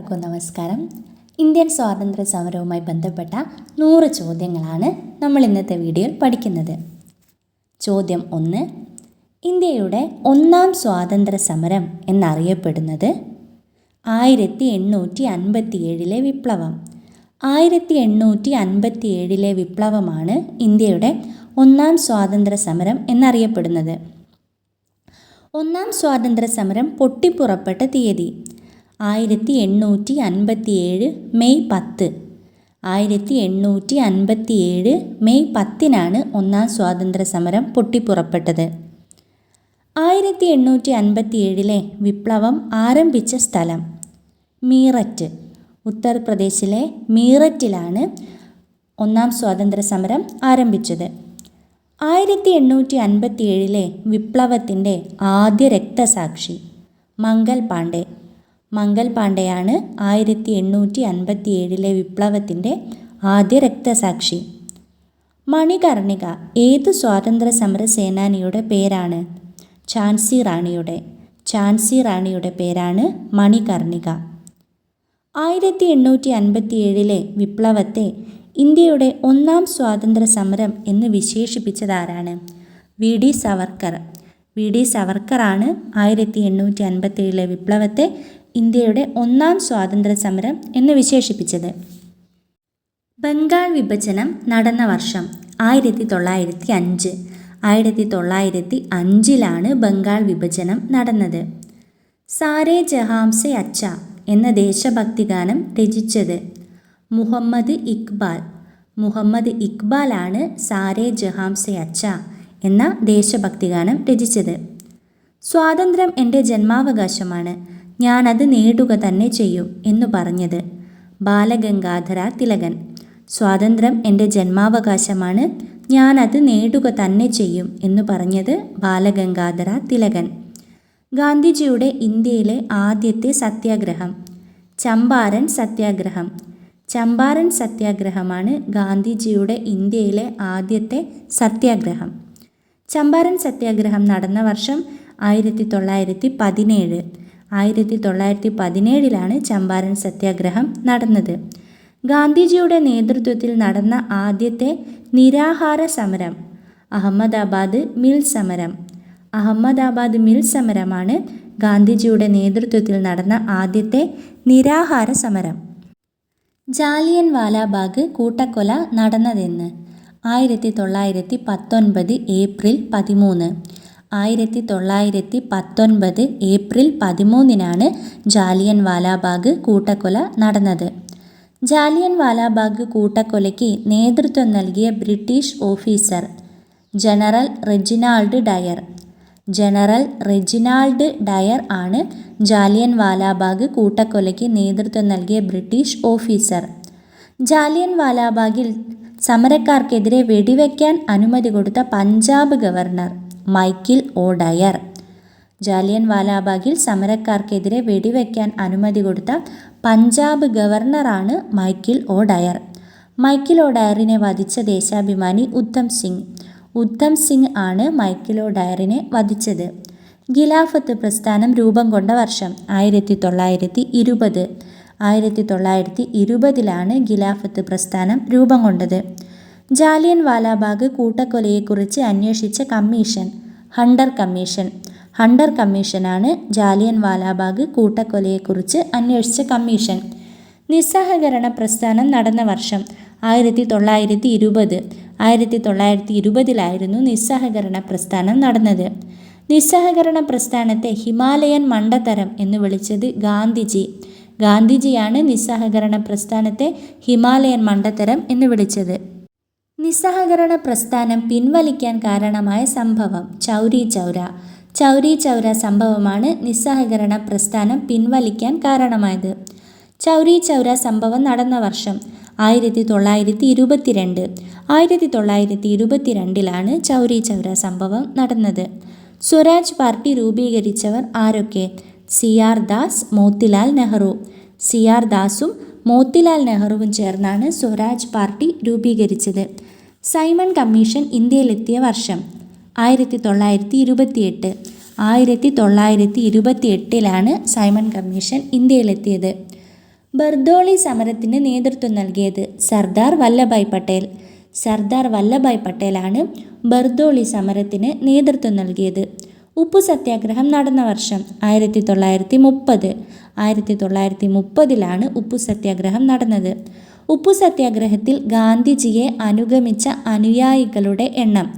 എല്ലാവർക്കും നമസ്കാരം. ഇന്ത്യൻ സ്വാതന്ത്ര്യ സമരവുമായി ബന്ധപ്പെട്ട നൂറ് ചോദ്യങ്ങളാണ് നമ്മൾ ഇന്നത്തെ വീഡിയോയിൽ പഠിക്കുന്നത്. ചോദ്യം ഒന്ന് ഇന്ത്യയുടെ ഒന്നാം സ്വാതന്ത്ര്യ സമരം എന്നറിയപ്പെടുന്നത് ആയിരത്തി എണ്ണൂറ്റി അൻപത്തി ഏഴിലെ വിപ്ലവം. ആയിരത്തി എണ്ണൂറ്റി അൻപത്തി ഏഴിലെ വിപ്ലവമാണ് ഇന്ത്യയുടെ ഒന്നാം സ്വാതന്ത്ര്യ സമരം എന്നറിയപ്പെടുന്നത്. ഒന്നാം സ്വാതന്ത്ര്യ സമരം പൊട്ടിപ്പുറപ്പെട്ട തീയതി ആയിരത്തി എണ്ണൂറ്റി അൻപത്തി ഏഴ് മെയ് പത്ത്. ആയിരത്തി എണ്ണൂറ്റി അൻപത്തി ഏഴ് മെയ് പത്തിനാണ് ഒന്നാം സ്വാതന്ത്ര്യ സമരം പൊട്ടിപ്പുറപ്പെട്ടത്. ആയിരത്തി എണ്ണൂറ്റി അൻപത്തി ഏഴിലെ വിപ്ലവം ആരംഭിച്ച സ്ഥലം മീററ്റ്. ഉത്തർപ്രദേശിലെ മീററ്റിലാണ് ഒന്നാം സ്വാതന്ത്ര്യ സമരം ആരംഭിച്ചത്. ആയിരത്തി എണ്ണൂറ്റി അൻപത്തി ഏഴിലെ വിപ്ലവത്തിന്റെ ആദ്യ രക്തസാക്ഷി മംഗൽ പാണ്ഡെ. മംഗൽ പാണ്ഡെയാണ് ആയിരത്തി എണ്ണൂറ്റി അൻപത്തി ഏഴിലെ വിപ്ലവത്തിന്റെ ആദ്യ രക്തസാക്ഷി. മണികർണിക ഏത് സ്വാതന്ത്ര്യ സമര സേനാനിയുടെ പേരാണ്? ഝാൻസി റാണിയുടെ. ഝാൻസി റാണിയുടെ പേരാണ് മണികർണിക. ആയിരത്തി എണ്ണൂറ്റി അൻപത്തി ഏഴിലെ വിപ്ലവത്തെ ഇന്ത്യയുടെ ഒന്നാം സ്വാതന്ത്ര്യ സമരം എന്ന് വിശേഷിപ്പിച്ചതാരാണ്? V. D. Savarkar. V. D. സവർക്കറാണ് ആയിരത്തി എണ്ണൂറ്റി അൻപത്തി ഏഴിലെ വിപ്ലവത്തെ ഇന്ത്യയുടെ ഒന്നാം സ്വാതന്ത്ര്യ സമരം എന്ന് വിശേഷിപ്പിച്ചത്. ബംഗാൾ വിഭജനം നടന്ന വർഷം ആയിരത്തി തൊള്ളായിരത്തി അഞ്ച് ആയിരത്തി തൊള്ളായിരത്തി അഞ്ചിലാണ് ബംഗാൾ വിഭജനം നടന്നത്. സാരേ ജഹാംസെ അച്ച എന്ന ദേശഭക്തി ഗാനം രചിച്ചത് മുഹമ്മദ് ഇക്ബാൽ മുഹമ്മദ് ഇക്ബാലാണ് സാരേ ജഹാംസെ അച്ച എന്ന ദേശഭക്തി ഗാനം രചിച്ചത്. സ്വാതന്ത്ര്യം എന്റെ ജന്മാവകാശമാണ്. ഞാനത് നേടുക തന്നെ ചെയ്യും എന്നു പറഞ്ഞത്. ബാലഗംഗാധര തിലകൻ. സ്വാതന്ത്ര്യം എന്റെ ജന്മാവകാശമാണ്. ഞാനത് നേടുക തന്നെ ചെയ്യും എന്നു പറഞ്ഞത് ബാലഗംഗാധര തിലകൻ. ഗാന്ധിജിയുടെ ഇന്ത്യയിലെ ആദ്യത്തെ സത്യാഗ്രഹം. ചമ്പാരൻ സത്യാഗ്രഹം. ചമ്പാരൻ സത്യാഗ്രഹമാണ് ഗാന്ധിജിയുടെ ഇന്ത്യയിലെ ആദ്യത്തെ സത്യാഗ്രഹം. ചമ്പാരൻ സത്യാഗ്രഹം നടന്ന വർഷം ആയിരത്തി തൊള്ളായിരത്തി പതിനേഴ്. ആയിരത്തി തൊള്ളായിരത്തി പതിനേഴിലാണ് ചമ്പാരൻ സത്യാഗ്രഹം നടന്നത്. ഗാന്ധിജിയുടെ നേതൃത്വത്തിൽ നടന്ന ആദ്യത്തെ നിരാഹാര സമരം അഹമ്മദാബാദ് മിൽ സമരം. അഹമ്മദാബാദ് മിൽ സമരമാണ് ഗാന്ധിജിയുടെ നേതൃത്വത്തിൽ നടന്ന ആദ്യത്തെ നിരാഹാര സമരം. ജാലിയൻ വാലാബാഗ് കൂട്ടക്കൊല നടന്നതെന്ന് ആയിരത്തി തൊള്ളായിരത്തി പത്തൊൻപത് ഏപ്രിൽ പതിമൂന്ന്. ആയിരത്തി തൊള്ളായിരത്തി പത്തൊൻപത് ഏപ്രിൽ പതിമൂന്നിനാണ് ജാലിയൻ വാലാബാഗ് കൂട്ടക്കൊല നടന്നത്. ജാലിയൻ വാലാബാഗ് കൂട്ടക്കൊലയ്ക്ക് നേതൃത്വം നൽകിയ British officer general Reginald Dyer. General Reginald Dyer ആണ് ജാലിയൻ വാലാബാഗ് കൂട്ടക്കൊലയ്ക്ക് നേതൃത്വം നൽകിയ ബ്രിട്ടീഷ് ഓഫീസർ. ജാലിയൻ വാലാബാഗിൽ സമരക്കാർക്കെതിരെ വെടിവെക്കാൻ അനുമതി കൊടുത്ത Punjab governor Michael O. Dyer. Jallian വാലാബാഗിൽ സമരക്കാർക്കെതിരെ വെടിവെക്കാൻ അനുമതി കൊടുത്ത Punjab ഗവർണറാണ് Michael O. Dyer. Michael O. ഡയറിനെ വധിച്ച ദേശാഭിമാനി ഉദ്ധം സിംഗ്. ഉദ്ധം സിംഗ് ആണ് മൈക്കിൽ ഒ. ഡയറിനെ വധിച്ചത്. ഖിലാഫത്ത് പ്രസ്ഥാനം രൂപം കൊണ്ട വർഷം ആയിരത്തി തൊള്ളായിരത്തി ഇരുപത് ആയിരത്തി തൊള്ളായിരത്തി ഇരുപതിലാണ് ഖിലാഫത്ത് പ്രസ്ഥാനം രൂപം കൊണ്ടത്. ജാലിയൻ വാലാബാഗ് കൂട്ടക്കൊലയെക്കുറിച്ച് അന്വേഷിച്ച കമ്മീഷൻ ഹണ്ടർ കമ്മീഷൻ. ഹണ്ടർ കമ്മീഷനാണ് ജാലിയൻ വാലാബാഗ് കൂട്ടക്കൊലയെക്കുറിച്ച് അന്വേഷിച്ച കമ്മീഷൻ. നിസ്സഹകരണ പ്രസ്ഥാനം നടന്ന വർഷം ആയിരത്തി തൊള്ളായിരത്തി ഇരുപത് ആയിരത്തി തൊള്ളായിരത്തി ഇരുപതിലായിരുന്നു നിസ്സഹകരണ പ്രസ്ഥാനം നടന്നത്. നിസ്സഹകരണ പ്രസ്ഥാനത്തെ ഹിമാലയൻ മണ്ടത്തരം എന്ന് വിളിച്ചത് ഗാന്ധിജി. ഗാന്ധിജിയാണ് നിസ്സഹകരണ പ്രസ്ഥാനത്തെ ഹിമാലയൻ മണ്ടത്തരം എന്ന് വിളിച്ചത്. നിസ്സഹകരണ പ്രസ്ഥാനം പിൻവലിക്കാൻ കാരണമായ സംഭവം ചൗരി ചൗര. ചൗരി ചൗര സംഭവമാണ് നിസ്സഹകരണ പ്രസ്ഥാനം പിൻവലിക്കാൻ കാരണമായത്. ചൗരി ചൗര സംഭവം നടന്ന വർഷം ആയിരത്തി തൊള്ളായിരത്തി ഇരുപത്തിരണ്ട് ആയിരത്തി തൊള്ളായിരത്തി ഇരുപത്തിരണ്ടിലാണ് ചൗരി ചൗര സംഭവം നടന്നത്. സ്വരാജ് പാർട്ടി രൂപീകരിച്ചവർ ആരൊക്കെ? C R Das Motilal Nehru. C R ദാസും Motilal നെഹ്റുവും ചേർന്നാണ് സ്വരാജ് പാർട്ടി രൂപീകരിച്ചത്. സൈമൺ കമ്മീഷൻ ഇന്ത്യയിലെത്തിയ വർഷം ആയിരത്തി തൊള്ളായിരത്തി ഇരുപത്തിയെട്ട് ആയിരത്തി തൊള്ളായിരത്തി ഇരുപത്തി എട്ടിലാണ് സൈമൺ കമ്മീഷൻ ഇന്ത്യയിലെത്തിയത്. ബർദോളി സമരത്തിന് നേതൃത്വം നൽകിയത് സർദാർ വല്ലഭായ് പട്ടേൽ. സർദാർ വല്ലഭായ് പട്ടേലാണ് ബർദോളി സമരത്തിന് നേതൃത്വം നൽകിയത്. ഉപ്പു സത്യാഗ്രഹം നടന്ന വർഷം ആയിരത്തി തൊള്ളായിരത്തി മുപ്പത് ആയിരത്തി തൊള്ളായിരത്തി മുപ്പതിലാണ് ഉപ്പു സത്യാഗ്രഹം നടന്നത്. ഉപ്പു സത്യാഗ്രഹത്തിൽ ഗാന്ധിജിയെ അനുഗമിച്ച അനുയായികളുടെ എണ്ണം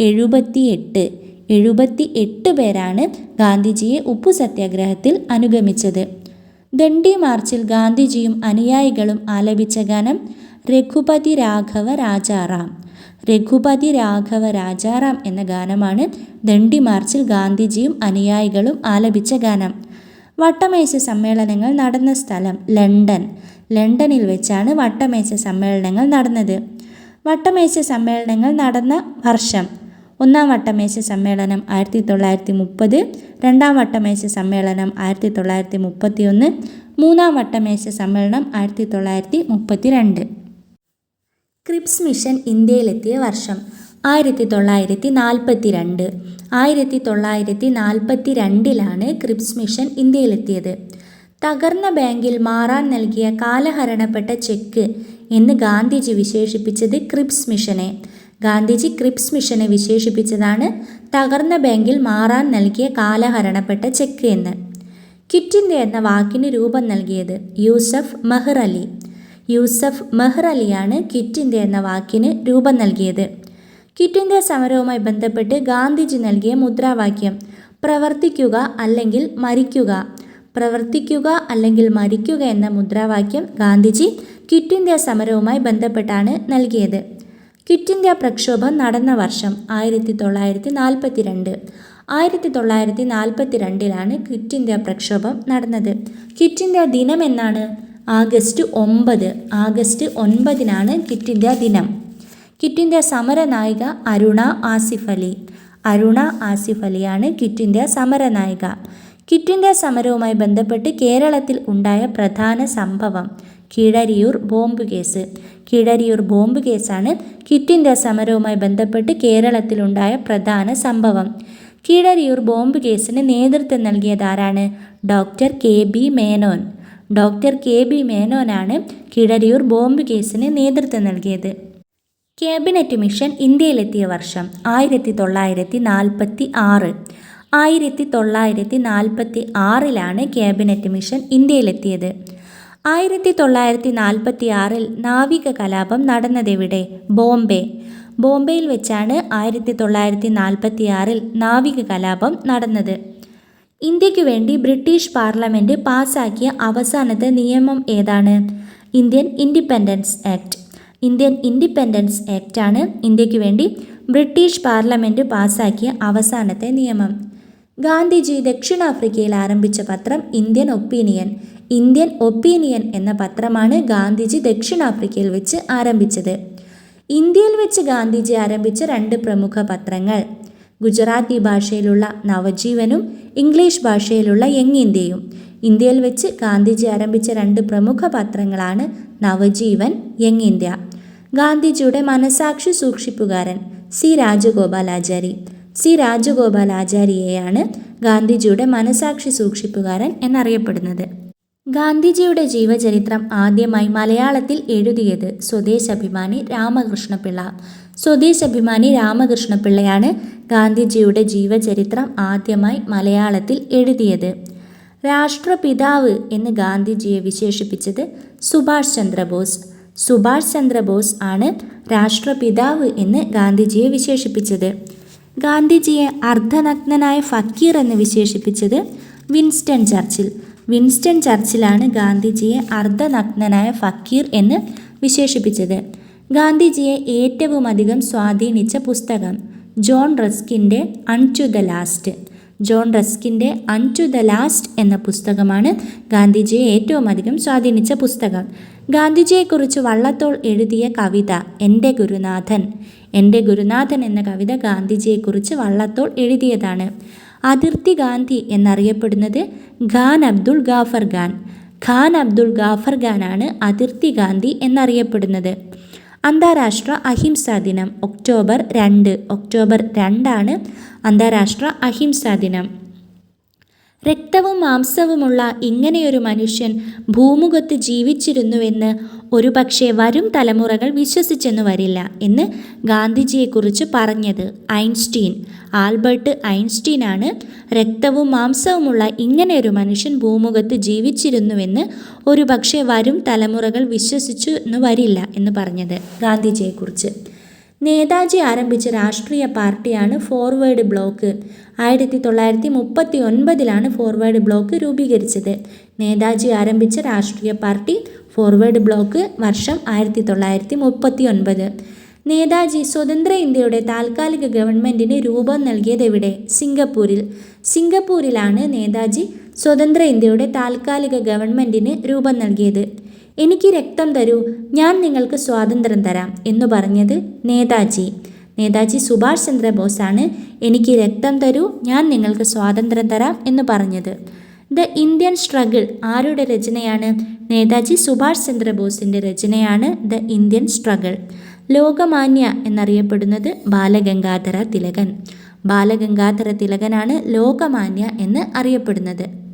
എഴുപത്തിയെട്ട്. എഴുപത്തി എട്ട് പേരാണ് ഗാന്ധിജിയെ ഉപ്പു സത്യാഗ്രഹത്തിൽ അനുഗമിച്ചത്. ദണ്ഡി മാർച്ചിൽ ഗാന്ധിജിയും അനുയായികളും ആലപിച്ച ഗാനം രഘുപതി രാഘവ രാജാറാം. രഘുപതി രാഘവ രാജാറാം എന്ന ഗാനമാണ് ദണ്ഡി മാർച്ചിൽ ഗാന്ധിജിയും അനുയായികളും ആലപിച്ച ഗാനം. വട്ടമേശ സമ്മേളനങ്ങൾ നടന്ന സ്ഥലം ലണ്ടൻ. ലണ്ടനിൽ വെച്ചാണ് വട്ടമേശ സമ്മേളനങ്ങൾ നടന്നത്. വട്ടമേശ സമ്മേളനങ്ങൾ നടന്ന വർഷം. ഒന്നാം വട്ടമേശ സമ്മേളനം ആയിരത്തി തൊള്ളായിരത്തി മുപ്പത് രണ്ടാം വട്ടമേശ സമ്മേളനം ആയിരത്തി തൊള്ളായിരത്തി മുപ്പത്തി ഒന്ന് മൂന്നാം വട്ടമേശ സമ്മേളനം ആയിരത്തി തൊള്ളായിരത്തി മുപ്പത്തി രണ്ട് ക്രിപ്സ് മിഷൻ ഇന്ത്യയിലെത്തിയ വർഷം ആയിരത്തി തൊള്ളായിരത്തി നാൽപ്പത്തി രണ്ട് ആയിരത്തി തൊള്ളായിരത്തി നാൽപ്പത്തി രണ്ടിലാണ് ക്രിപ്സ് മിഷൻ ഇന്ത്യയിലെത്തിയത്. തകർന്ന ബാങ്കിൽ മാറാൻ നൽകിയ കാലഹരണപ്പെട്ട ചെക്ക് എന്ന് ഗാന്ധിജി വിശേഷിപ്പിച്ചത് ക്രിപ്സ് മിഷനെ. ഗാന്ധിജി ക്രിപ്സ് മിഷനെ വിശേഷിപ്പിച്ചതാണ് തകർന്ന ബാങ്കിൽ മാറാൻ നൽകിയ കാലഹരണപ്പെട്ട ചെക്ക് എന്ന്. ഇന്ത്യ എന്ന വാക്കിന് രൂപം നൽകിയത് യൂസഫ് മെഹർ അലി യൂസഫ് മെഹർ അലിയാണ് ക്വിറ്റ് ഇന്ത്യ എന്ന വാക്കിന് രൂപം നൽകിയത്. ക്വിറ്റ് ഇന്ത്യ സമരവുമായി ബന്ധപ്പെട്ട് ഗാന്ധിജി നൽകിയ മുദ്രാവാക്യം പ്രവർത്തിക്കുക അല്ലെങ്കിൽ മരിക്കുക പ്രവർത്തിക്കുക അല്ലെങ്കിൽ മരിക്കുക എന്ന മുദ്രാവാക്യം ഗാന്ധിജി ക്വിറ്റ് ഇന്ത്യ സമരവുമായി ബന്ധപ്പെട്ടാണ് നൽകിയത്. ക്വിറ്റ് ഇന്ത്യ പ്രക്ഷോഭം നടന്ന വർഷം ആയിരത്തി തൊള്ളായിരത്തി നാൽപ്പത്തി രണ്ട് ആയിരത്തി തൊള്ളായിരത്തി നാൽപ്പത്തി രണ്ടിലാണ് ക്വിറ്റ് ഇന്ത്യ പ്രക്ഷോഭം നടന്നത്. ക്വിറ്റ് ഇന്ത്യ ദിനം എന്നാണ്? ആഗസ്റ്റ് ഒമ്പത് ആഗസ്റ്റ് ഒൻപതിനാണ് കിറ്റ് ഇന്ത്യ ദിനം. കിറ്റ് ഇന്ത്യ സമര നായിക അരുണ ആസിഫ് അലി. അരുണ ആസിഫ് അലിയാണ് കിറ്റ് ഇന്ത്യ സമര നായിക ക്വിറ്റ് ഇന്ത്യ സമരവുമായി ബന്ധപ്പെട്ട് കേരളത്തിൽ ഉണ്ടായ പ്രധാന സംഭവം Keezhariyur bomb case. Keezhariyur bomb കേസാണ് കിറ്റ് ഇന്ത്യ സമരവുമായി ബന്ധപ്പെട്ട് കേരളത്തിലുണ്ടായ പ്രധാന സംഭവം. കീഴരിയൂർ ബോംബ് കേസിന് നേതൃത്വം നൽകിയതാരാണ്? Doctor K B Menon. Doctor K B മേനോനാണ് Keezhariyur bomb കേസിന് നേതൃത്വം നൽകിയത്. ക്യാബിനറ്റ് മിഷൻ ഇന്ത്യയിലെത്തിയ വർഷം ആയിരത്തി തൊള്ളായിരത്തി നാൽപ്പത്തി ആറ് ആയിരത്തി തൊള്ളായിരത്തി നാൽപ്പത്തി ആറിലാണ് ക്യാബിനറ്റ് മിഷൻ ഇന്ത്യയിലെത്തിയത്. ആയിരത്തി തൊള്ളായിരത്തി നാൽപ്പത്തി ആറിൽ നാവിക കലാപം നടന്നതെവിടെ? ബോംബെ. ബോംബെയിൽ വെച്ചാണ് ആയിരത്തി തൊള്ളായിരത്തി നാൽപ്പത്തി ആറിൽ നാവിക കലാപം നടന്നത്. ഇന്ത്യയ്ക്ക് വേണ്ടി ബ്രിട്ടീഷ് പാർലമെന്റ് പാസാക്കിയ അവസാനത്തെ നിയമം ഏതാണ്? Indian independence act. Indian independence act ആണ് ഇന്ത്യയ്ക്ക് വേണ്ടി ബ്രിട്ടീഷ് പാർലമെന്റ് പാസാക്കിയ അവസാനത്തെ നിയമം. ഗാന്ധിജി ദക്ഷിണാഫ്രിക്കയിൽ ആരംഭിച്ച പത്രം ഇന്ത്യൻ ഒപ്പീനിയൻ. ഇന്ത്യൻ ഒപ്പീനിയൻ എന്ന പത്രമാണ് ഗാന്ധിജി ദക്ഷിണാഫ്രിക്കയിൽ വെച്ച് ആരംഭിച്ചത്. ഇന്ത്യയിൽ വെച്ച് ഗാന്ധിജി ആരംഭിച്ച രണ്ട് പ്രമുഖ പത്രങ്ങൾ. ഗുജറാത്തി ഭാഷയിലുള്ള നവജീവനും ഇംഗ്ലീഷ് ഭാഷയിലുള്ള യങ് ഇന്ത്യയും ഇന്ത്യയിൽ വെച്ച് ഗാന്ധിജി ആരംഭിച്ച രണ്ട് പ്രമുഖ പത്രങ്ങളാണ് നവജീവൻ യങ് ഇന്ത്യ ഗാന്ധിജിയുടെ മനസാക്ഷി സൂക്ഷിപ്പുകാരൻ സി രാജഗോപാലാചാരി. സി രാജഗോപാലാചാരിയെയാണ് ഗാന്ധിജിയുടെ മനസാക്ഷി സൂക്ഷിപ്പുകാരൻ എന്നറിയപ്പെടുന്നത്. ഗാന്ധിജിയുടെ ജീവചരിത്രം ആദ്യമായി മലയാളത്തിൽ എഴുതിയത് സ്വദേശാഭിമാനി രാമകൃഷ്ണപിള്ള. സ്വദേശാഭിമാനി രാമകൃഷ്ണപിള്ളയാണ് ഗാന്ധിജിയുടെ ജീവചരിത്രം ആദ്യമായി മലയാളത്തിൽ എഴുതിയത്. രാഷ്ട്രപിതാവ് എന്ന് ഗാന്ധിജിയെ വിശേഷിപ്പിച്ചത് സുഭാഷ് ചന്ദ്രബോസ്. സുഭാഷ് ചന്ദ്രബോസ് ആണ് രാഷ്ട്രപിതാവ് എന്ന് ഗാന്ധിജിയെ വിശേഷിപ്പിച്ചത്. ഗാന്ധിജിയെ അർദ്ധനഗ്നനായ ഫക്കീർ എന്ന് വിശേഷിപ്പിച്ചത് വിൻസ്റ്റൺ ചർച്ചിൽ. വിൻസ്റ്റൺ ചർച്ചിലാണ് ഗാന്ധിജിയെ അർദ്ധനഗ്നനായ ഫക്കീർ എന്ന് വിശേഷിപ്പിച്ചത്. ഗാന്ധിജിയെ ഏറ്റവുമധികം സ്വാധീനിച്ച പുസ്തകം. ജോൺ റസ്കിന്റെ unto the last. John റസ്കിന്റെ അൺ ടു ദ ലാസ്റ്റ് എന്ന പുസ്തകമാണ് ഗാന്ധിജിയെ ഏറ്റവും അധികം സ്വാധീനിച്ച പുസ്തകം. ഗാന്ധിജിയെക്കുറിച്ച് വള്ളത്തോൾ എഴുതിയ കവിത എന്റെ ഗുരുനാഥൻ. എന്റെ ഗുരുനാഥൻ എന്ന കവിത ഗാന്ധിജിയെക്കുറിച്ച് വള്ളത്തോൾ എഴുതിയതാണ്. അതിർത്തി ഗാന്ധി എന്നറിയപ്പെടുന്നത് ഖാൻ അബ്ദുൾ ഗാഫർ ഖാൻ. ഖാൻ അബ്ദുൾ ഗാഫർ ഖാനാണ് അതിർത്തി ഗാന്ധി എന്നറിയപ്പെടുന്നത്. അന്താരാഷ്ട്ര അഹിംസാ ദിനം ഒക്ടോബർ രണ്ട്. ഒക്ടോബർ രണ്ടാണ് അന്താരാഷ്ട്ര അഹിംസാ ദിനം. രക്തവും മാംസവുമുള്ള ഇങ്ങനെയൊരു മനുഷ്യൻ ഭൂമുഖത്ത് ജീവിച്ചിരുന്നുവെന്ന് ഒരുപക്ഷെ വരും തലമുറകൾ വിശ്വസിച്ചെന്നു വരില്ല എന്ന് ഗാന്ധിജിയെക്കുറിച്ച് പറഞ്ഞത് ഐൻസ്റ്റീൻ. ആൽബർട്ട് ഐൻസ്റ്റീനാണ്. രക്തവും മാംസവുമുള്ള ഇങ്ങനെയൊരു മനുഷ്യൻ ഭൂമുഖത്ത് ജീവിച്ചിരുന്നുവെന്ന് ഒരുപക്ഷെ വരും തലമുറകൾ വിശ്വസിച്ചു എന്ന് വരില്ല എന്ന് പറഞ്ഞത് ഗാന്ധിജിയെക്കുറിച്ച്. നേതാജി ആരംഭിച്ച രാഷ്ട്രീയ പാർട്ടിയാണ് ഫോർവേഡ് ബ്ലോക്ക്. ആയിരത്തി തൊള്ളായിരത്തി മുപ്പത്തി ഒൻപതിലാണ് ഫോർവേഡ് ബ്ലോക്ക് രൂപീകരിച്ചത്. നേതാജി ആരംഭിച്ച രാഷ്ട്രീയ പാർട്ടി ഫോർവേഡ് ബ്ലോക്ക് വർഷം ആയിരത്തി തൊള്ളായിരത്തി മുപ്പത്തി ഒൻപത് നേതാജി സ്വതന്ത്ര ഇന്ത്യയുടെ താൽക്കാലിക ഗവൺമെന്റിന് രൂപം നൽകിയത് എവിടെ? സിംഗപ്പൂരിൽ. സിംഗപ്പൂരിലാണ് നേതാജി സ്വതന്ത്ര ഇന്ത്യയുടെ താൽക്കാലിക ഗവൺമെന്റിന് രൂപം നൽകിയത്. എനിക്ക് രക്തം തരൂ ഞാൻ നിങ്ങൾക്ക് സ്വാതന്ത്ര്യം തരാം എന്ന് പറഞ്ഞത് നേതാജി. നേതാജി സുഭാഷ് ചന്ദ്രബോസാണ്. എനിക്ക് രക്തം തരൂ ഞാൻ നിങ്ങൾക്ക് സ്വാതന്ത്ര്യം തരാം എന്ന് പറഞ്ഞത്. ദ ഇന്ത്യൻ സ്ട്രഗിൾ ആരുടെ രചനയാണ്? നേതാജി സുഭാഷ് ചന്ദ്രബോസിന്റെ രചനയാണ് ദ ഇന്ത്യൻ സ്ട്രഗിൾ. ലോകമാന്യ എന്നറിയപ്പെടുന്നത് ബാലഗംഗാധര തിലകൻ. ബാലഗംഗാധര തിലകനാണ് ലോകമാന്യ എന്ന് അറിയപ്പെടുന്നത്.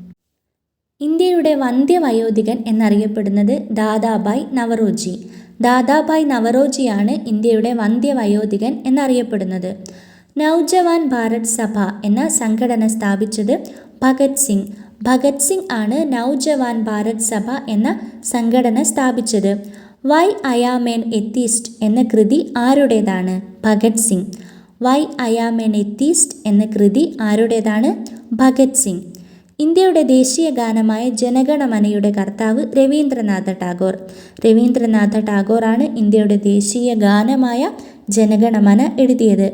ഇന്ത്യയുടെ വന്ധ്യവയോധികൻ എന്നറിയപ്പെടുന്നത് ദാദാബായ് നവറോജി. ദാദാബായ് നവറോജിയാണ് ഇന്ത്യയുടെ വന്ധ്യവയോധികൻ എന്നറിയപ്പെടുന്നത്. നൗജവാൻ ഭാരത് സഭ എന്ന സംഘടന സ്ഥാപിച്ചത് ഭഗത് സിംഗ്. ഭഗത് സിംഗ് ആണ് നൗജവാൻ ഭാരത് സഭ എന്ന സംഘടന സ്ഥാപിച്ചത്. വൈ അയാമേൻ എത്തീസ്റ്റ് എന്ന കൃതി ആരുടേതാണ്? Bhagat Singh. Why I am an atheist എന്ന കൃതി ആരുടേതാണ്? ഭഗത് സിംഗ്. ഇന്ത്യയുടെ ദേശീയ ഗാനമായ ജനഗണമനയുടെ കർത്താവ് രവീന്ദ്രനാഥ ടാഗോർ. രവീന്ദ്രനാഥ ടാഗോറാണ് ഇന്ത്യയുടെ ദേശീയ ഗാനമായ ജനഗണമന എഴുതിയത്.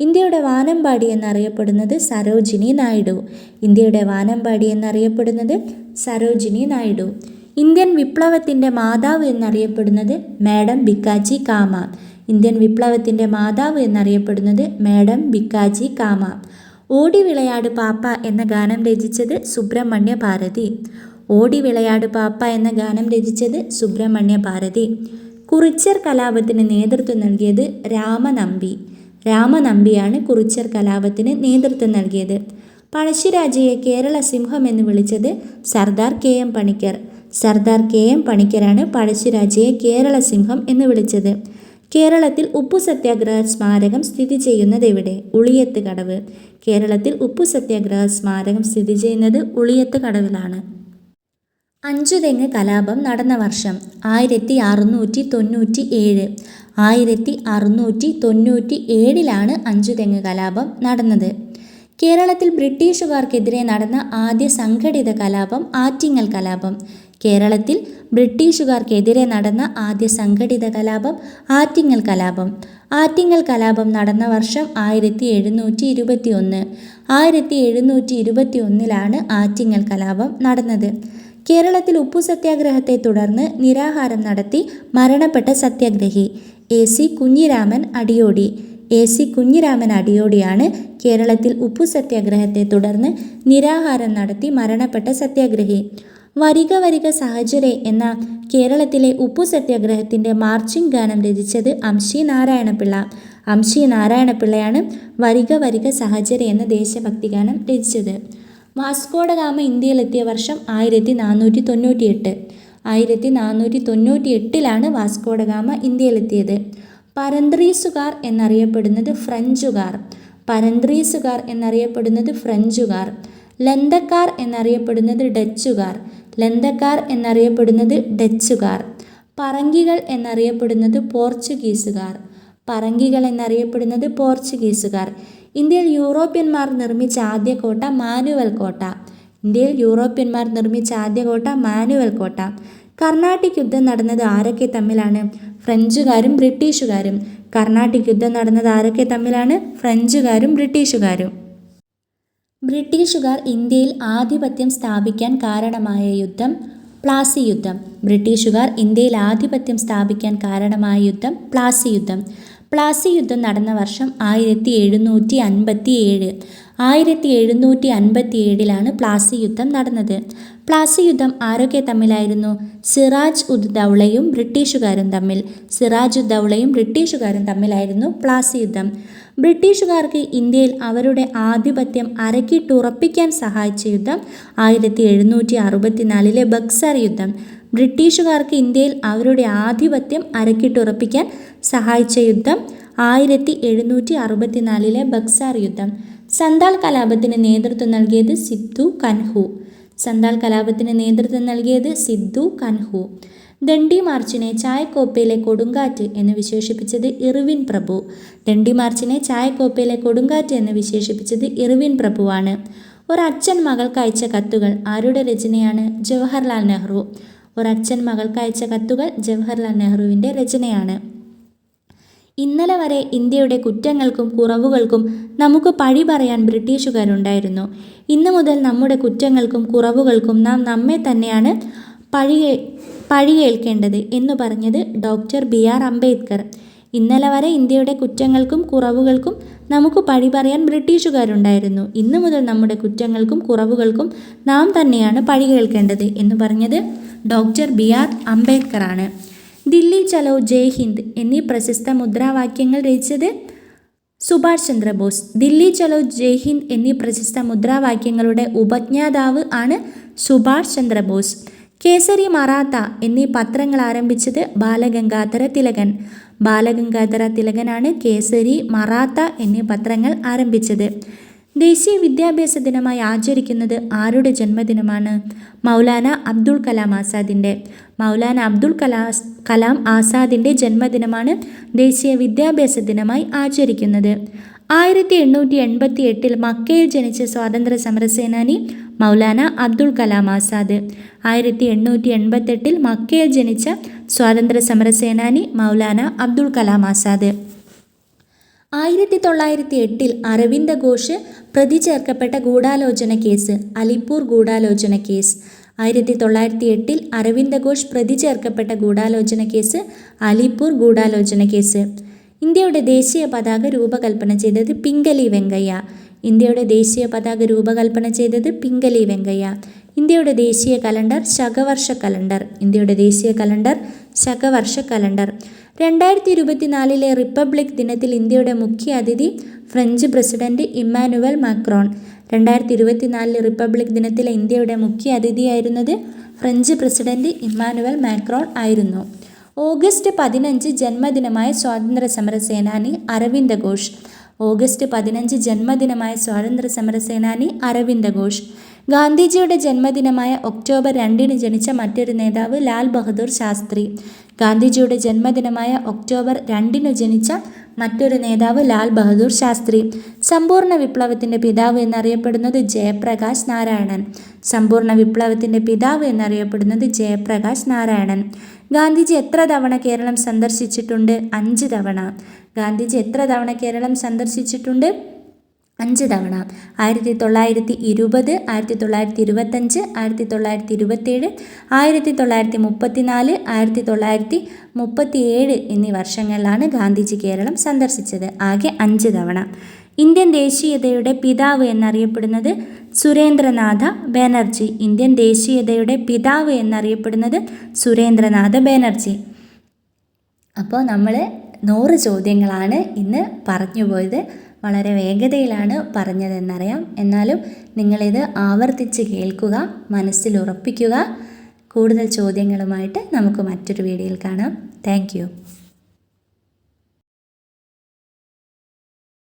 ഇന്ത്യയുടെ വാനമ്പാടി എന്നറിയപ്പെടുന്നത് സരോജിനി നായിഡു. ഇന്ത്യയുടെ വാനമ്പാടി എന്നറിയപ്പെടുന്നത് സരോജിനി നായിഡു. ഇന്ത്യൻ വിപ്ലവത്തിന്റെ മാതാവ് എന്നറിയപ്പെടുന്നത് മാഡം ബിക്കാജി കാമ. ഇന്ത്യൻ വിപ്ലവത്തിന്റെ മാതാവ് എന്നറിയപ്പെടുന്നത് മാഡം ബിക്കാജി കാമ. ഓടി വിളയാട് പാപ്പ എന്ന ഗാനം രചിച്ചത് സുബ്രഹ്മണ്യ ഭാരതി. ഓടി വിളയാട് പാപ്പ എന്ന ഗാനം രചിച്ചത് സുബ്രഹ്മണ്യ ഭാരതി. കുറിച്യർ കലാപത്തിന് നേതൃത്വം നൽകിയത് രാമനമ്പി. രാമനമ്പിയാണ് കുറിച്യർ കലാപത്തിന് നേതൃത്വം നൽകിയത്. പഴശ്ശിരാജയെ കേരള സിംഹം എന്ന് വിളിച്ചത് Sardar K M Panikkar. Sardar K M പണിക്കരാണ് പഴശ്ശിരാജയെ കേരള സിംഹം എന്ന് വിളിച്ചത്. കേരളത്തിൽ ഉപ്പു സത്യാഗ്രഹ സ്മാരകം സ്ഥിതി ചെയ്യുന്നത് എവിടെ ഉളിയത്ത് കടവ്. കേരളത്തിൽ ഉപ്പു സത്യാഗ്രഹ സ്മാരകം സ്ഥിതി ചെയ്യുന്നത് ഉളിയത്ത് കടവിലാണ്. അഞ്ചുതെങ്ങ് കലാപം നടന്ന വർഷം ആയിരത്തി അറുന്നൂറ്റി തൊണ്ണൂറ്റി ഏഴ്. ആയിരത്തി അറുന്നൂറ്റി തൊണ്ണൂറ്റി ഏഴിലാണ് അഞ്ചുതെങ്ങ് കലാപം നടന്നത്. കേരളത്തിൽ ബ്രിട്ടീഷുകാർക്കെതിരെ നടന്ന ആദ്യ സംഘടിത കലാപം ആറ്റിങ്ങൽ കലാപം. കേരളത്തിൽ ബ്രിട്ടീഷുകാർക്കെതിരെ നടന്ന ആദ്യ സംഘടിത കലാപം ആറ്റിങ്ങൽ കലാപം. ആറ്റിങ്ങൽ കലാപം നടന്ന വർഷം ആയിരത്തി എഴുന്നൂറ്റി ഇരുപത്തി ഒന്ന് ആയിരത്തി എഴുന്നൂറ്റി ഇരുപത്തി ഒന്നിലാണ് ആറ്റിങ്ങൽ കലാപം നടന്നത്. കേരളത്തിൽ ഉപ്പു സത്യാഗ്രഹത്തെ തുടർന്ന് നിരാഹാരം നടത്തി മരണപ്പെട്ട സത്യാഗ്രഹി A C Kunhiraman Adiyodi. A C Kunhiraman അടിയോടിയാണ് കേരളത്തിൽ ഉപ്പു സത്യാഗ്രഹത്തെ തുടർന്ന് നിരാഹാരം നടത്തി മരണപ്പെട്ട സത്യാഗ്രഹി. വരിക വരിക സഹചരെ എന്ന കേരളത്തിലെ ഉപ്പു സത്യാഗ്രഹത്തിന്റെ മാർച്ചിങ് ഗാനം രചിച്ചത് അംശി നാരായണപിള്ള. അംശി നാരായണപിള്ളയാണ് വരിക വരിക സഹജരെ എന്ന ദേശഭക്തി ഗാനം രചിച്ചത്. വാസ്കോഡഗാമ ഇന്ത്യയിലെത്തിയ വർഷം ആയിരത്തി നാനൂറ്റി തൊണ്ണൂറ്റി എട്ട് ആയിരത്തി നാനൂറ്റി തൊണ്ണൂറ്റി എട്ടിലാണ് വാസ്കോഡഗാമ ഇന്ത്യയിലെത്തിയത് പരന്ത്രീസുകാർ എന്നറിയപ്പെടുന്നത് ഫ്രഞ്ചുകാർ. പരന്ത്രീസുകാർ എന്നറിയപ്പെടുന്നത് ഫ്രഞ്ചുകാർ. ലന്തക്കാർ എന്നറിയപ്പെടുന്നത് ഡച്ചുകാർ. ലന്തക്കാർ എന്നറിയപ്പെടുന്നത് ഡച്ചുകാർ. പറങ്കികൾ എന്നറിയപ്പെടുന്നത് പോർച്ചുഗീസുകാർ. പറങ്കികൾ എന്നറിയപ്പെടുന്നത് പോർച്ചുഗീസുകാർ. ഇന്ത്യയിൽ യൂറോപ്യന്മാർ നിർമ്മിച്ച ആദ്യ കോട്ട മാനുവൽ കോട്ട. ഇന്ത്യയിൽ യൂറോപ്യന്മാർ നിർമ്മിച്ച ആദ്യ കോട്ട മാനുവൽ കോട്ട. കർണാട്ടിക് യുദ്ധം നടന്നത് ആരൊക്കെ തമ്മിലാണ്? ഫ്രഞ്ചുകാരും ബ്രിട്ടീഷുകാരും. കർണാട്ടിക് യുദ്ധം നടന്നത് ആരൊക്കെ തമ്മിലാണ്? ഫ്രഞ്ചുകാരും ബ്രിട്ടീഷുകാരും. ബ്രിട്ടീഷുകാർ ഇന്ത്യയിൽ ആധിപത്യം സ്ഥാപിക്കാൻ കാരണമായ യുദ്ധം പ്ലാസി യുദ്ധം. ബ്രിട്ടീഷുകാർ ഇന്ത്യയിൽ ആധിപത്യം സ്ഥാപിക്കാൻ കാരണമായ യുദ്ധം പ്ലാസി യുദ്ധം. പ്ലാസി യുദ്ധം നടന്ന വർഷം ആയിരത്തി എഴുന്നൂറ്റി അൻപത്തി ഏഴ് ആയിരത്തി എഴുന്നൂറ്റി അൻപത്തി ഏഴിലാണ് പ്ലാസി യുദ്ധം നടന്നത്. പ്ലാസി യുദ്ധം ആരൊക്കെ തമ്മിലായിരുന്നു? സിറാജ് ഉദ് ദൗളയും ബ്രിട്ടീഷുകാരും തമ്മിൽ. സിറാജ് ഉദ് ദൗളയും ബ്രിട്ടീഷുകാരും തമ്മിലായിരുന്നു പ്ലാസി യുദ്ധം. ബ്രിട്ടീഷുകാർക്ക് ഇന്ത്യയിൽ അവരുടെ ആധിപത്യം അരക്കിട്ടുറപ്പിക്കാൻ സഹായിച്ച യുദ്ധം ആയിരത്തി എഴുന്നൂറ്റി അറുപത്തിനാലിലെ ബക്സർ യുദ്ധം. ബ്രിട്ടീഷുകാർക്ക് ഇന്ത്യയിൽ അവരുടെ ആധിപത്യം അരക്കിട്ടുറപ്പിക്കാൻ സഹായിച്ച യുദ്ധം ആയിരത്തി എഴുന്നൂറ്റി അറുപത്തിനാലിലെ ബക്സാർ യുദ്ധം. സന്താൽ കലാപത്തിന് നേതൃത്വം നൽകിയത് സിദ്ധു കൻഹു. സന്താൽ കലാപത്തിന് നേതൃത്വം നൽകിയത് സിദ്ധു കൻഹു. ദണ്ഡി മാർച്ചിനെ ചായക്കോപ്പയിലെ കൊടുങ്കാറ്റ് എന്ന് വിശേഷിപ്പിച്ചത് ഇർവിൻ പ്രഭു. ദണ്ഡി മാർച്ചിനെ ചായക്കോപ്പയിലെ കൊടുങ്കാറ്റ് എന്ന് വിശേഷിപ്പിച്ചത് ഇർവിൻ പ്രഭുവാണ്. ഒരച്ഛൻ മകൾക്ക് അയച്ച കത്തുകൾ ആരുടെ രചനയാണ്? ജവഹർലാൽ നെഹ്റു. ഒരച്ഛൻ മകൾക്ക് അയച്ച കത്തുകൾ ജവഹർലാൽ നെഹ്റുവിന്റെ രചനയാണ്. ഇന്നലെ വരെ ഇന്ത്യയുടെ കുറ്റങ്ങൾക്കും കുറവുകൾക്കും നമുക്ക് പഴി പറയാൻ ബ്രിട്ടീഷുകാരുണ്ടായിരുന്നു. ഇന്നു മുതൽ നമ്മുടെ കുറ്റങ്ങൾക്കും കുറവുകൾക്കും നാം നമ്മെ തന്നെയാണ് പഴി പഴികേൽക്കേണ്ടത് എന്ന് പറഞ്ഞത് ഡോക്ടർ ബി ആർ അംബേദ്കർ. ഇന്നലെ വരെ ഇന്ത്യയുടെ കുറ്റങ്ങൾക്കും കുറവുകൾക്കും നമുക്ക് പഴി പറയാൻ ബ്രിട്ടീഷുകാരുണ്ടായിരുന്നു. ഇന്നു മുതൽ നമ്മുടെ കുറ്റങ്ങൾക്കും കുറവുകൾക്കും നാം തന്നെയാണ് പഴി കേൾക്കേണ്ടത് എന്ന് പറഞ്ഞത് ഡോക്ടർ ബി ആർ അംബേദ്കറാണ്. ദില്ലി ചലോ ജയ് ഹിന്ദ് എന്നീ പ്രശസ്ത മുദ്രാവാക്യങ്ങൾ രചിച്ചത് സുഭാഷ് ചന്ദ്രബോസ്. ദില്ലി ചലോ ജയ് ഹിന്ദ് എന്നീ പ്രശസ്ത മുദ്രാവാക്യങ്ങളുടെ ഉപജ്ഞാതാവ് ആണ് സുഭാഷ് ചന്ദ്രബോസ്. കേസരി മറാത്ത എന്നീ പത്രങ്ങൾ ആരംഭിച്ചത് ബാലഗംഗാധര തിലകൻ. ബാലഗംഗാധര തിലകനാണ് കേസരി മറാത്ത എന്നീ പത്രങ്ങൾ ആരംഭിച്ചത്. ദേശീയ വിദ്യാഭ്യാസ ദിനമായി ആചരിക്കുന്നത് ആരുടെ ജന്മദിനമാണ്? മൗലാന അബ്ദുൾ കലാം ആസാദിന്റെ മൗലാന അബ്ദുൾ കലാ കലാം ആസാദിന്റെ ജന്മദിനമാണ് ദേശീയ വിദ്യാഭ്യാസ ദിനമായി ആചരിക്കുന്നത്. ആയിരത്തി എണ്ണൂറ്റി എൺപത്തി എട്ടിൽ മക്കയിൽ ജനിച്ച സ്വാതന്ത്ര്യ സമരസേനാനി മൗലാന അബ്ദുൾ കലാം ആസാദ്. ആയിരത്തി എണ്ണൂറ്റി എൺപത്തെട്ടിൽ മക്കയിൽ ജനിച്ച സ്വാതന്ത്ര്യ സമരസേനാനി മൗലാന അബ്ദുൾ കലാം ആസാദ്. ആയിരത്തി തൊള്ളായിരത്തി എട്ടിൽ അരവിന്ദ ഘോഷ് പ്രതി ചേർക്കപ്പെട്ട ഗൂഢാലോചന കേസ് അലിപ്പൂർ ഗൂഢാലോചന കേസ്. ആയിരത്തി തൊള്ളായിരത്തി എട്ടിൽ അരവിന്ദ ഘോഷ് പ്രതി ചേർക്കപ്പെട്ട ഗൂഢാലോചന കേസ് അലിപ്പൂർ ഗൂഢാലോചന കേസ്. ഇന്ത്യയുടെ ദേശീയ പതാക രൂപകൽപ്പന ചെയ്തത് പിംഗലി വെങ്കയ്യ. ഇന്ത്യയുടെ ദേശീയ പതാക രൂപകൽപ്പന ചെയ്തത് പിംഗലി വെങ്കയ്യ. ഇന്ത്യയുടെ ദേശീയ കലണ്ടർ ശകവർഷ കലണ്ടർ. ഇന്ത്യയുടെ ദേശീയ കലണ്ടർ ശകവർഷ കലണ്ടർ. രണ്ടായിരത്തി ഇരുപത്തിനാലിലെ റിപ്പബ്ലിക് ദിനത്തിൽ ഇന്ത്യയുടെ മുഖ്യ അതിഥി ഫ്രഞ്ച് പ്രസിഡന്റ് ഇമ്മാനുവൽ മാക്രോൺ. രണ്ടായിരത്തി ഇരുപത്തിനാലിലെ റിപ്പബ്ലിക് ദിനത്തിലെ ഇന്ത്യയുടെ മുഖ്യ അതിഥിയായിരുന്നത് ഫ്രഞ്ച് പ്രസിഡന്റ് ഇമ്മാനുവൽ മാക്രോൺ ആയിരുന്നു. ഓഗസ്റ്റ് പതിനഞ്ച് ജന്മദിനമായ സ്വാതന്ത്ര്യ സമര സേനാനി അരവിന്ദ ഘോഷ്. ഓഗസ്റ്റ് പതിനഞ്ച് ജന്മദിനമായ സ്വാതന്ത്ര്യ സമര സേനാനി അരവിന്ദ ഘോഷ്. ഗാന്ധിജിയുടെ ജന്മദിനമായ ഒക്ടോബർ രണ്ടിന് ജനിച്ച മറ്റൊരു നേതാവ് ലാൽ ബഹദൂർ ശാസ്ത്രി. ഗാന്ധിജിയുടെ ജന്മദിനമായ ഒക്ടോബർ രണ്ടിന് ജനിച്ച മറ്റൊരു നേതാവ് ലാൽ ബഹദൂർ ശാസ്ത്രി. സമ്പൂർണ വിപ്ലവത്തിന്റെ പിതാവ് എന്നറിയപ്പെടുന്നത് ജയപ്രകാശ് നാരായണൻ. സമ്പൂർണ വിപ്ലവത്തിന്റെ പിതാവ് എന്നറിയപ്പെടുന്നത് ജയപ്രകാശ് നാരായണൻ. ഗാന്ധിജി എത്ര തവണ കേരളം സന്ദർശിച്ചിട്ടുണ്ട്? അഞ്ച് തവണ. ഗാന്ധിജി എത്ര തവണ കേരളം സന്ദർശിച്ചിട്ടുണ്ട്? അഞ്ച് തവണ. ആയിരത്തി തൊള്ളായിരത്തി ഇരുപത് ആയിരത്തി തൊള്ളായിരത്തി ഇരുപത്തഞ്ച് ആയിരത്തി തൊള്ളായിരത്തി ഇരുപത്തേഴ് ആയിരത്തി തൊള്ളായിരത്തി മുപ്പത്തിനാല് ആയിരത്തി തൊള്ളായിരത്തി മുപ്പത്തിയേഴ് എന്നീ വർഷങ്ങളിലാണ് ഗാന്ധിജി കേരളം സന്ദർശിച്ചത്. ആകെ അഞ്ച് തവണ. ഇന്ത്യൻ ദേശീയതയുടെ പിതാവ് എന്നറിയപ്പെടുന്നത് സുരേന്ദ്രനാഥ ബാനർജി. ഇന്ത്യൻ ദേശീയതയുടെ പിതാവ് എന്നറിയപ്പെടുന്നത് സുരേന്ദ്രനാഥ ബാനർജി. അപ്പോൾ നമ്മൾ നൂറ് ചോദ്യങ്ങളാണ് ഇന്ന് പറഞ്ഞു പോയത് വളരെ വേഗതയിലാണ് പറഞ്ഞതെന്നറിയാം. എന്നാലും നിങ്ങളിത് ആവർത്തിച്ച് കേൾക്കുക മനസ്സിൽ ഉറപ്പിക്കുക. കൂടുതൽ ചോദ്യങ്ങളുമായിട്ട് നമുക്ക് മറ്റൊരു വീഡിയോയിൽ കാണാം. താങ്ക്